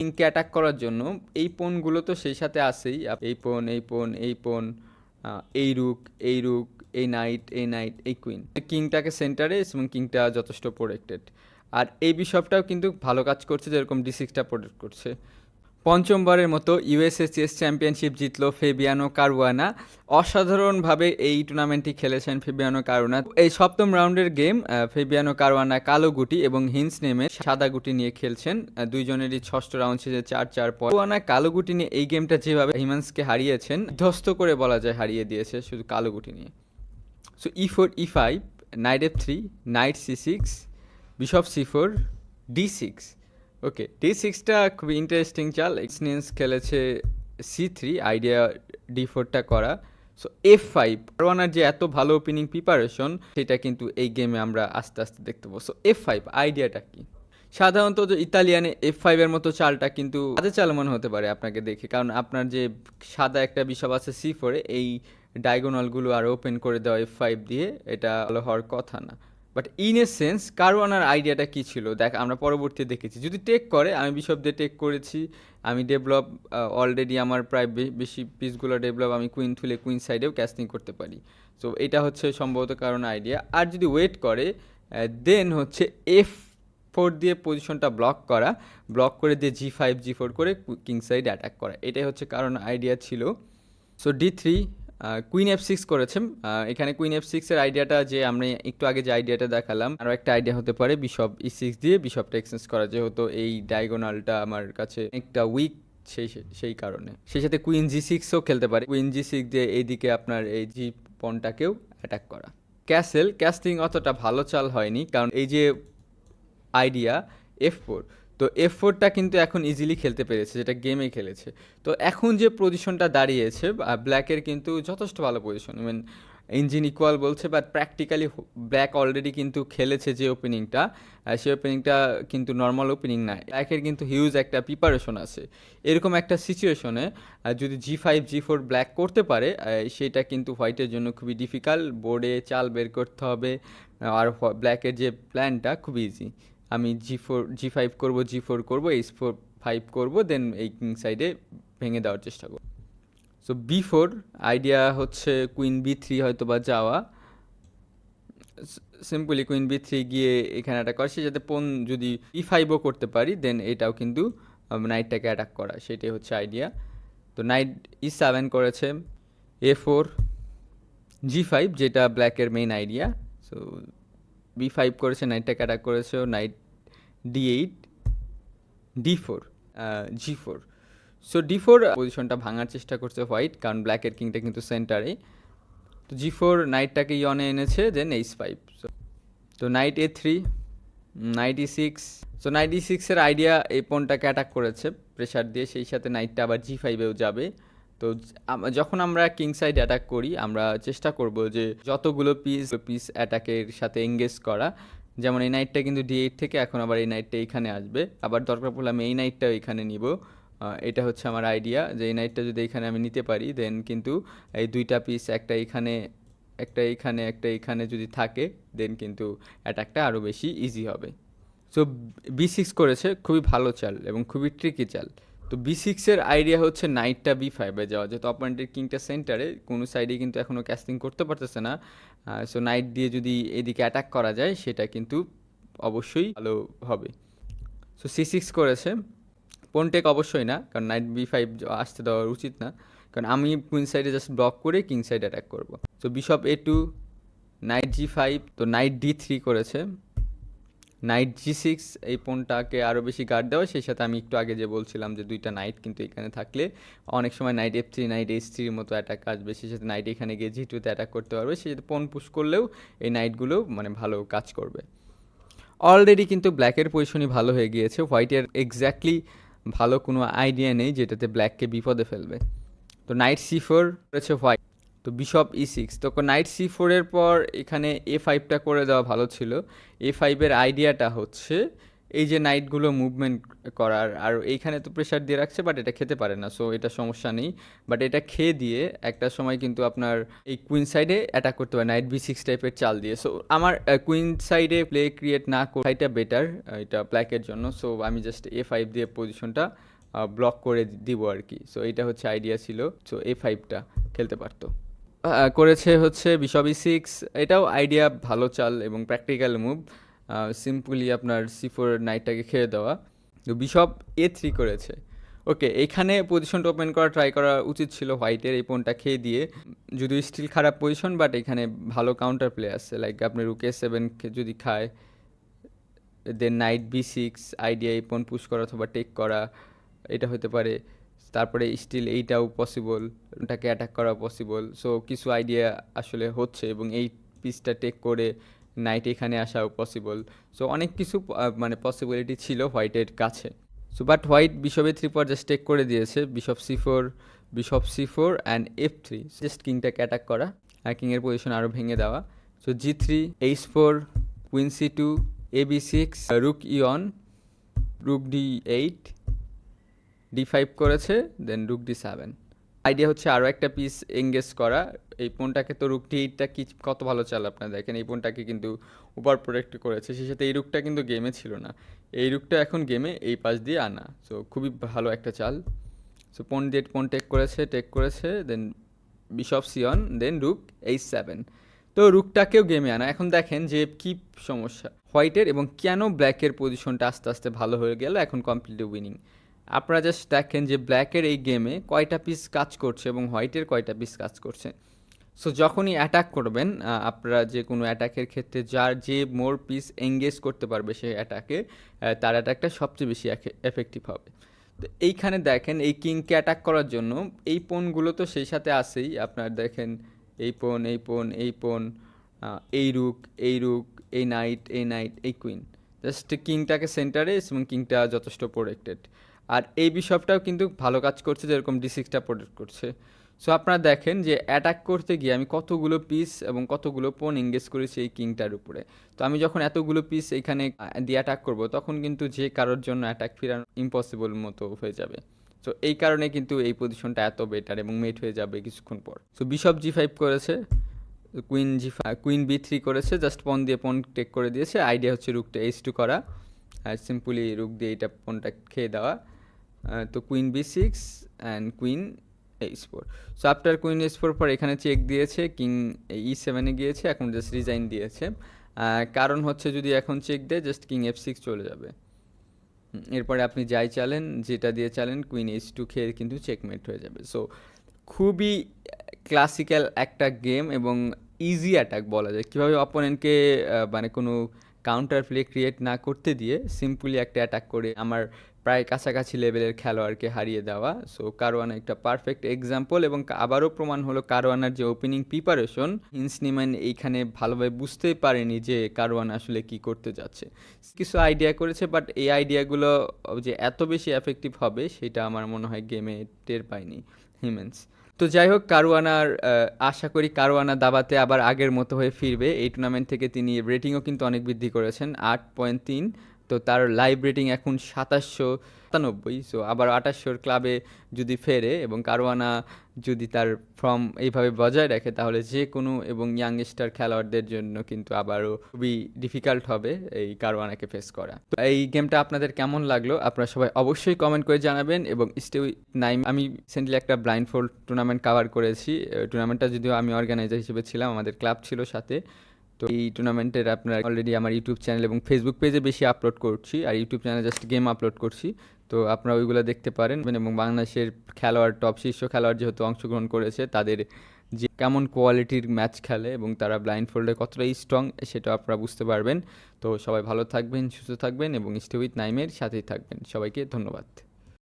কিংকে attack করার জন্য, এই পোনগুলো তো সেই সাথে আসেই এই পোন এই পোন এই পোন এই রুক এই রুক এই নাইট এই নাইট এই কুইন কিংটাকে সেন্টারে এবং কিংটা যথেষ্ট প্রোটেক্টেড আর এই বিষয়টাও কিন্তু ভালো কাজ করছে, যেরকম ডি সিক্সটা প্রোটেক্ট করছে। পঞ্চমবারের মতো ইউএসএ চেস চ্যাম্পিয়নশিপ জিতলো ফেবিয়ানো কারুয়ানা। অসাধারণভাবে এই টুর্নামেন্টটি খেলেছেন ফেবিয়ানো কারুনা এই সপ্তম রাউন্ডের গেম ফেবিয়ানো কারুয়ানা কালো গুটি এবং হিন্স নেমে সাদা গুটি নিয়ে খেলছেন দুইজনেরই ষষ্ঠ রাউন্ড শেষে চার চার পর কারুয়ানা কালো গুটি নিয়ে এই গেমটা যেভাবে হিমান্সকে হারিয়েছেন, ধ্বস্ত করে বলা যায় হারিয়ে দিয়েছে শুধু কালো গুটি নিয়ে। So E four E five knight F three knight C six bishop C four D six okay D সিক্সটা খুবই ইন্টারেস্টিং চাল। এক্সপিরিয়েন্স খেলেছে সি থ্রি আইডিয়া ডি ফোরটা করা। সো এফ ফাইভ কারওয়ানার যে এত ভালো ওপেনিং প্রিপারেশন সেটা কিন্তু এই গেমে আমরা আস্তে আস্তে দেখতে পাবো। সো এফ ফাইভ আইডিয়াটা কি? সাধারণত ইতালিয়ানে এফ ফাইভের মতো চালটা কিন্তু সাদা চাল মনে হতে পারে আপনাকে দেখে। কারণ আপনার যে সাদা একটা বিষয় আছে সি ফোরে এই ডায়গোনালগুলো আর ওপেন করে দেওয়া এফ ফাইভ দিয়ে, এটা ভালো হওয়ার কথা না। বাট ইন এ সেন্স কারোয়ানার আইডিয়াটা কী ছিল? দেখ, আমরা পরবর্তী দেখেছি। যদি টেক করে, আমি বিশপ দিয়ে টেক করেছি। আমি ডেভেলপ অলরেডি আমার প্রায় বেশি পিসগুলো ডেভেলপ আমি কুইন থুলে কুইন সাইডেও ক্যাস্টিং করতে পারি। সো এটা হচ্ছে সম্ভবত কারণ আইডিয়া আর যদি ওয়েট করে দেন হচ্ছে এফ ফোর দিয়ে পজিশনটা ব্লক করা। ব্লক করে দিয়ে জি ফাইভ জি ফোর করে কিং সাইড অ্যাটাক করা। এটাই হচ্ছে কারণ আইডিয়া ছিল। So D three queen F six করেছেন। এখানে কুইন এফ সিক্সের আইডিয়াটা যে আমরা একটু আগে যে আইডিয়াটা দেখালাম আরও একটা আইডিয়া হতে পারে বিশপ ই সিক্স দিয়ে বিশপটা এক্সচেঞ্জ করা, যেহেতু এই ডায়াগোনালটা আমার কাছে একটা উইক সেই সেই কারণে। সেই সাথে কুইন জি সিক্সও খেলতে পারে। কুইন জি সিক্স দিয়ে এইদিকে আপনার এই জি পনটাকেও অ্যাটাক করা। ক্যাসেল ক্যাস্টিং অতটা ভালো চাল হয়নি, কারণ এই যে আইডিয়া এফ ফোর তো এফ ফোরটা কিন্তু এখন ইজিলি খেলতে পেরেছে, যেটা গেমে খেলেছে। তো এখন যে পজিশনটা দাঁড়িয়েছে ব্ল্যাকের কিন্তু যথেষ্ট ভালো পজিশন ইভেন ইঞ্জিন ইকুয়াল বলছে বাট প্র্যাকটিক্যালি ব্ল্যাক অলরেডি কিন্তু খেলেছে যে ওপেনিংটা সেই ওপেনিংটা কিন্তু নর্মাল ওপেনিং না ব্ল্যাকের কিন্তু হিউজ একটা প্রিপারেশন আছে। এরকম একটা সিচুয়েশনে যদি g five g four black করতে পারে সেটা কিন্তু হোয়াইটের জন্য খুবই ডিফিকাল্ট বোর্ডে চাল বের করতে হবে। আর ব্ল্যাকের যে প্ল্যানটা খুব ইজি আমি জি ফোর জি ফাইভ করব জি ফোর করব এইচ ফোর ফাইভ করব দেন এই কিং সাইডে ভেঙে দেওয়ার চেষ্টা করব। সো বি ফোর আইডিয়া হচ্ছে কুইন বি থ্রি হয়তো বা যাওয়া সিম্পলি কুইন বি থ্রি গিয়ে এখানে অ্যাটাক করা। সে যাতে পোন যদি ই ফাইভও করতে পারি দেন এটাও কিন্তু নাইটটাকে অ্যাটাক করা। সেটাই হচ্ছে আইডিয়া তো নাইট ই সেভেন করেছে। এ ফোর জি ফাইভ যেটা ব্ল্যাকের main idea so b five করেছে নাইটটাকে অ্যাটাক করেছে knight d eight d four g four so d four পজিশনটা ভাঙার চেষ্টা করছে হোয়াইট কারণ ব্ল্যাকের কিংটা কিন্তু সেন্টারে তো জি ফোর নাইটটাকে ইয়নে এনেছে দেন এইচ ফাইভ সো তো knight a three knight e six so knight e সিক্সের আইডিয়া এই পনটাকে অ্যাটাক করেছে প্রেশার দিয়ে, সেই সাথে নাইটটা আবার জি ফাইভেও যাবে। তো যখন আমরা কিং সাইড অ্যাটাক করি, আমরা চেষ্টা করব যে যতগুলো পিস পিস অ্যাটাকের সাথে এঙ্গেজ করা। যেমন এই নাইটটা কিন্তু ডি এইট থেকে এখন আবার এই নাইটটা এইখানে আসবে। আবার দরকার পড়লে আমি এই নাইটটাও এখানে নিব। এটা হচ্ছে আমার আইডিয়া যে এই নাইটটা যদি এখানে আমি নিতে পারি দেন কিন্তু এই দুইটা পিস একটা এখানে একটা এখানে একটা এখানে যদি থাকে দেন কিন্তু অ্যাটাকটা আরও বেশি ইজি হবে। সো বি সিক্স করেছে, খুবই ভালো চাল এবং খুবই ট্রিকি চাল। তো বি সিক্সের আইডিয়া হচ্ছে নাইটটা বি ফাইভে যাওয়া। যেহেতু অপোনেন্টের কিংটা সেন্টারে কোনো সাইডে কিন্তু এখনও ক্যাস্টিং করতে পারতেছে না। সো নাইট দিয়ে যদি এদিকে অ্যাটাক করা যায়, সেটা কিন্তু অবশ্যই ভালো হবে। সো সি সিক্স করেছে। পনটেক অবশ্যই না, কারণ নাইট বি ফাইভ আসতে দেওয়া উচিত না। কারণ আমি কুইন সাইডে জাস্ট ব্লক করে কিং সাইড অ্যাটাক করব। So bishop a two knight g five তো নাইট ডি থ্রি করেছে। নাইট জি সিক্স এই পোনটাকে আরও বেশি গার্ড দেওয়া, সেই সাথে আমি একটু আগে যে বলছিলাম যে দুইটা নাইট কিন্তু এখানে থাকলে অনেক সময় knight f three knight h থ্রির মতো অ্যাটাক আসবে, সেই সাথে নাইট এখানে গিয়ে জি টুতে অ্যাটাক করতে পারবে, সেই সাথে পোন পুশ করলেও এই নাইটগুলো মানে ভালো কাজ করবে। অলরেডি কিন্তু ব্ল্যাকের পজিশনই ভালো হয়ে গিয়েছে হোয়াইটের এক্স্যাক্টলি ভালো কোনো আইডিয়া নেই যেটাতে ব্ল্যাককে বিপদে ফেলবে। তো নাইট সি ফোর করেছে হোয়াইট তো বিশপ ই সিক্স তো নাইট সি ফোরের পর এখানে এ ফাইভটা করে দেওয়া ভালো ছিল। এ ফাইভের আইডিয়াটা হচ্ছে এই যে নাইটগুলো মুভমেন্ট করার, আর এইখানে তো প্রেশার দিয়ে রাখছে বাট এটা খেতে পারে না সো এটা সমস্যা নেই। বাট এটা খেয়ে দিয়ে একটা সময় কিন্তু আপনার এই কুইন সাইডে অ্যাটাক করতে পারে নাইট বি সিক্স টাইপের চাল দিয়ে। সো আমার কুইন সাইডে প্লে ক্রিয়েট না করে এটা বেটার এটা ব্ল্যাকের জন্য। সো আমি জাস্ট এ ফাইভ দিয়ে পজিশনটা ব্লক করে দিব আর কি। সো এটা হচ্ছে আইডিয়া ছিল। সো এ ফাইভটা খেলতে পারতো। করেছে হচ্ছে বিশপ ই সিক্স এটাও আইডিয়া ভালো চাল এবং প্র্যাকটিক্যাল মুভ সিম্পলি আপনার সি ফোর নাইটটাকে খেয়ে দেওয়া। তো বিশপ এ থ্রি করেছে। ওকে এখানে পজিশনটা ওপেন করা ট্রাই করা উচিত ছিল হোয়াইটের এই পোনটা খেয়ে দিয়ে। যদিও স্টিল খারাপ পজিশন বাট এখানে ভালো কাউন্টার প্লে আছে। লাইক আপনি রুকে সেভেন যদি খায় then knight b six idea এই পোন পুশ করা অথবা টেক করা, এটা হতে পারে। তারপরে স্টিল এইটাও পসিবল ওটাকে অ্যাটাক করা পসিবল সো কিছু আইডিয়া আসলে হচ্ছে এবং এই পিসটা টেক করে নাইট এখানে আসাও পসিবল সো অনেক কিছু মানে পসিবিলিটি ছিল হোয়াইটের কাছে। সো বাট হোয়াইট বিশপে থ্রি পর জাস্ট টেক করে দিয়েছে bishop C four bishop C four and F three just কিংটাকে attack করা, আর কিংয়ের পজিশন আরও ভেঙে দেওয়া। So G three H four queen C two A B six rook E one rook D eight D five করেছে then rook D seven idea হচ্ছে আরও একটা পিস এঙ্গেজ করা। এই পোনটাকে তো রুক ডি এইটটা কি, কত ভালো চাল আপনারা? দেখেন এই পোনটাকে কিন্তু ওভার প্রোটেক্ট করেছে। সেই সাথে এই রুকটা কিন্তু গেমে ছিল না। এই রুকটা এখন গেমে এই পাশ দিয়ে আনা। সো খুবই ভালো একটা চাল। সো পোন দিয়ে পোন টেক করেছে টেক করেছে then bishop C one then rook H seven তো রুকটাকেও গেমে আনা। এখন দেখেন যে কি সমস্যা। হোয়াইটের এবং কেন ব্ল্যাকের পজিশনটা আস্তে আস্তে ভালো হয়ে গেল, এখন কমপ্লিটলি উইনিং আপনারা জাস্ট দেখেন যে ব্ল্যাকের এই গেমে কয়টা পিস কাজ করছে এবং হোয়াইটের কয়টা পিস কাজ করছে। সো যখনই অ্যাটাক করবেন আপনারা যে কোনো অ্যাটাকের ক্ষেত্রে যার যে মোর পিস এঙ্গেজ করতে পারবে সেই অ্যাটাকে তার অ্যাটাকটা সবচেয়ে বেশি এফেক্টিভ হবে। তো এইখানে দেখেন, এই কিংকে অ্যাটাক করার জন্য এই পোনগুলো তো সেই সাথে আসেই আপনার দেখেন, এই পোন এই পোন এই পোন এই রুক এই রুক এই নাইট এই নাইট এই কুইন জাস্ট কিংটাকে সেন্টারে এবং কিংটা যথেষ্ট প্রোটেক্টেড আর এই বিশপটাও কিন্তু ভালো কাজ করছে যেরকম ডি সিক্সটা প্রোটেক্ট করছে। সো আপনারা দেখেন যে অ্যাটাক করতে গিয়ে আমি কতগুলো পিস এবং কতগুলো পোন এঙ্গেজ করেছি এই কিংটার উপরে। তো আমি যখন এতগুলো পিস এখানে দিয়ে অ্যাটাক করব, তখন কিন্তু যে কারোর জন্য অ্যাটাক ফেরানো ইম্পসিবল মতো হয়ে যাবে। সো এই কারণে কিন্তু এই পজিশনটা এত বেটার এবং মেট হয়ে যাবে কিছুক্ষণ পর। সো বিশপ জি ফাইভ করেছে queen g queen b three করেছে জাস্ট পন দিয়ে পন টেক করে দিয়েছে। আইডিয়া হচ্ছে রুকটা এইচ টু করা, আর সিম্পলি রুক দিয়ে এটা পনটা খেয়ে দেওয়া। তো queen b six and queen h four so after queen h four পর এখানে চেক দিয়েছে কিং ই সেভেনে গিয়েছে, এখন জাস্ট রিজাইন দিয়েছে। কারণ হচ্ছে যদি এখন চেক দেয় জাস্ট কিং এফ সিক্স চলে যাবে। এরপরে আপনি যাই চালেন, যেটা দিয়ে চালেন কুইন এইচ টু খেয়ে কিন্তু চেকমেট হয়ে যাবে। সো খুবই ক্লাসিক্যাল একটা গেম এবং ইজি অ্যাটাক বলা যায়। কীভাবে অপোনেন্টকে মানে কোনো কাউন্টার প্লে ক্রিয়েট না করতে দিয়ে সিম্পলি একটা অ্যাটাক করে আমার প্রায় কাছাকাছি লেভেলের খেলোয়াড়কে হারিয়ে দেওয়া। সো কারোয়ানা একটা পারফেক্ট এক্সাম্পল এবং আবারও প্রমাণ হলো কারোয়ানার যে ওপেনিং প্রিপারেশন হিন্সনিম্যান এইখানে ভালোভাবে বুঝতেই পারেনি যে কারোয়ানা আসলে কি করতে যাচ্ছে। কিছু আইডিয়া করেছে বাট এই আইডিয়াগুলো যে এত বেশি এফেক্টিভ হবে, সেটা আমার মনে হয় গেমে টের পায়নি হিমেন্স তো যাই হোক কারওয়ানার আশা করি কারওয়ানা দাবাতে আবার আগের মতো হয়ে ফিরবে। এই টুর্নামেন্ট থেকে তিনি রেটিংও কিন্তু অনেক বৃদ্ধি করেছেন, আট পয়েন্ট তিন। তো তার লাইভ রেটিং এখন সাতাশশো সাতানব্বই সো আবার আঠাশশোর ক্লাবে যদি ফেরে এবং কারওয়ানা যদি তার ফর্ম এইভাবে বজায় রাখে, তাহলে যে কোনো এবং ইয়াংস্টার খেলোয়াড়দের জন্য কিন্তু আবারও খুবই ডিফিকাল্ট হবে এই কারওয়ানাকে ফেস করা। তো এই গেমটা আপনাদের কেমন লাগল? আপনারা সবাই অবশ্যই কমেন্ট করে জানাবেন এবং স্টে নাইম আমি রিসেন্টলি একটা ব্লাইন্ড ফোল্ড টুর্নামেন্ট কাভার করেছি টুর্নামেন্টটা যদিও আমি অর্গানাইজার হিসেবে ছিলাম, আমাদের ক্লাব ছিল সাথে। তো এই টুর্নামেন্টের আপনারা অলরেডি আমার ইউটিউব চ্যানেল এবং ফেসবুক পেজে বেশি আপলোড করছি। আর ইউটিউব চ্যানেলে জাস্ট গেম আপলোড করছি। তো আপনারা ওইগুলো দেখতে পারেন। এবং বাংলাদেশের খেলোয়াড় টপ শীর্ষ খেলোয়াড় যেহেতু অংশগ্রহণ করেছে, তাদের যে কেমন কোয়ালিটির ম্যাচ খেলে এবং তারা ব্লাইন্ড ফোল্ডে কতটাই স্ট্রং সেটা আপনারা বুঝতে পারবেন। তো সবাই ভালো থাকবেন, সুস্থ থাকবেন এবং স্টে উইথ নাইমের সাথেই থাকবেন। সবাইকে ধন্যবাদ।